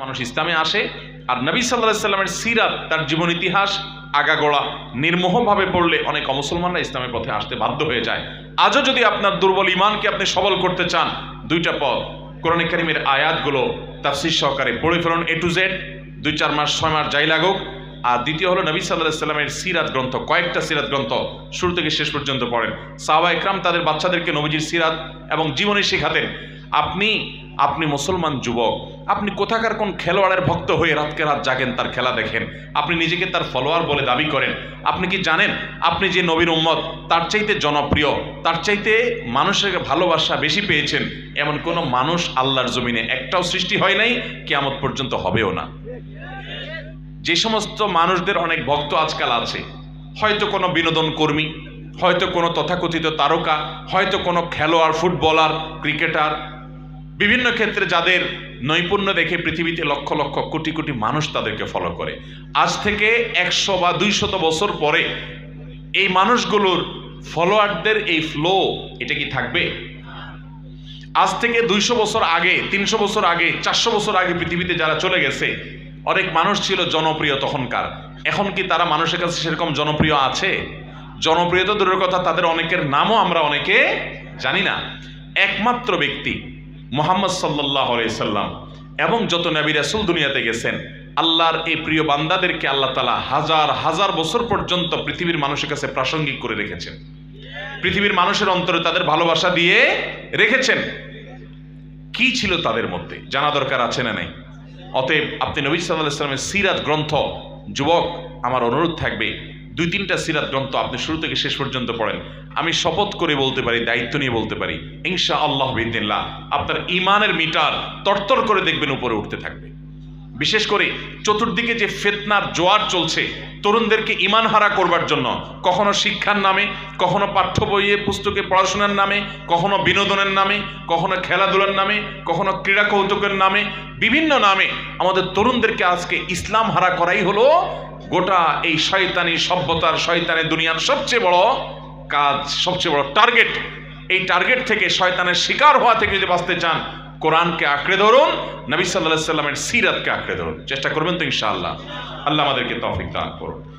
মানুষ ইসলামে আসে, আর নবী সাল্লাহ সাল্লামের সিরাত, তার জীবন ইতিহাস আগাগোড়া, নির্মোহভাবে পড়লে অনেক অমুসলমানরা ইসলামের পথে আসতে বাধ্য হয়ে যায়। আজও যদি আপনার দুর্বল ইমানকে আপনি সবল করতে চান, দুইটা পথ। কোরআন কারিমের আয়াতগুলো তার তাফসির সহকারে পড়ে ফেলুন এ টু জেড দুই, চার মাস, ছয় মাস যাই লাগুক। আর দ্বিতীয় হলো নবী সাল্লাহ সাল্লামের সিরাত গ্রন্থ, কয়েকটা সিরাত গ্রন্থ শুরু থেকে শেষ পর্যন্ত পড়েন। সাহবা একরাম তাদের বাচ্চাদেরকে নবীজির সিরাত এবং জীবনী শেখাতেন। আপনি আপনি মুসলমান যুবক, আপনি কোথাকার কোন খেলোয়াড়ের ভক্ত হয়ে রাতকে রাত জাগেন তার খেলা দেখেন? আপনি নিজেকে তার ফলোয়ার বলে দাবি করেন। আপনি কি জানেন, আপনি যে নবীর উম্মত, তার চাইতে জনপ্রিয়, তার চাইতে মানুষের ভালোবাসা বেশি পেয়েছেন, এমন কোনো মানুষ আল্লাহর জমিনে একটাও সৃষ্টি হয় নাই, কেয়ামত পর্যন্ত হবেও না। যে সমস্ত মানুষদের অনেক ভক্ত আজকাল আছে। হয়তো কোনো বিনোদন কর্মী, হয়তো কোনো তথাকথিত তারকা, হয়তো কোনো খেলোয়াড়, ফুটবলার, ক্রিকেটার বিভিন্ন ক্ষেত্রে যাদের নৈপুণ্য দেখে পৃথিবীতে লক্ষ লক্ষ কোটি কোটি মানুষ তাদেরকে ফলো করে। আজ থেকে একশো বা দুইশত বছর পরে এই মানুষগুলোর ফলোয়ারদের এই ফ্লো এটা কি থাকবে? আজ থেকে দুইশো বছর আগে, তিনশো বছর আগে, চারশো বছর আগে পৃথিবীতে যারা চলে গেছে, অনেক মানুষ ছিল জনপ্রিয় তখনকার। এখন কি তারা মানুষের কাছে সেরকম জনপ্রিয় আছে? জনপ্রিয়তা দূরের কথা, তাদের অনেকের নামও আমরা অনেকে জানি না। একমাত্র ব্যক্তি মোহাম্মদ সাল্লাহ সাল্লাম এবং যত নবী রাসুল দুনিয়াতে গেছেন, আল্লাহর এই প্রিয় বান্দাদেরকে আল্লাহ তালা হাজার হাজার বছর পর্যন্ত পৃথিবীর মানুষের কাছে প্রাসঙ্গিক করে রেখেছেন। পৃথিবীর মানুষের অন্তরে তাদের ভালোবাসা দিয়ে রেখেছেন। কি ছিল তাদের মধ্যে? জানা দরকার আছে না নাই? অতএব আপনি নবী সাল্লাহ ইসলামের সিরাত গ্রন্থ, যুবক, আমার অনুরোধ থাকবে দুই তিনটা সিরাত গ্রন্থ আপনি শুরু থেকে শেষ পর্যন্ত পড়েন। আমি শপথ করে বলতে পারি, দায়িত্ব নিয়ে বলতে পারি ইনশা আল্লাহ বিদিল্লাহ আপনার ইমানের মিটার তরতর করে দেখবেন উপরে উঠতে থাকবে। বিশেষ করে চতুর্দিকে যে ফেতনার জোয়ার চলছে, তরুণদেরকে ইমান হারা করবার জন্য, কখনো শিক্ষার নামে, কখনো পাঠ্য বইয়ে, পুস্তকে পড়াশোনার নামে, কখনো বিনোদনের নামে, কখনো খেলাধুলার নামে, কখনো ক্রীড়া কৌতুকের নামে, বিভিন্ন নামে আমাদের তরুণদেরকে আজকে ইসলাম হারা করাই হলো গোটা এই শয়তানি সভ্যতার, শয়তানি দুনিয়ার সবচেয়ে বড় কাজ, সবচেয়ে বড় টার্গেট এই টার্গেট থেকে শয়তানের শিকার হওয়া থেকে যদি বাঁচতে চান কোরআনকে আঁকড়ে ধরুন, নবী সাল্লাহ সাল্লামের সিরাতকে আঁকড়ে ধরুন। চেষ্টা করবেন তো ইনশাআল্লাহ। আল্লাহ আমাদেরকে তফিক দান করুন।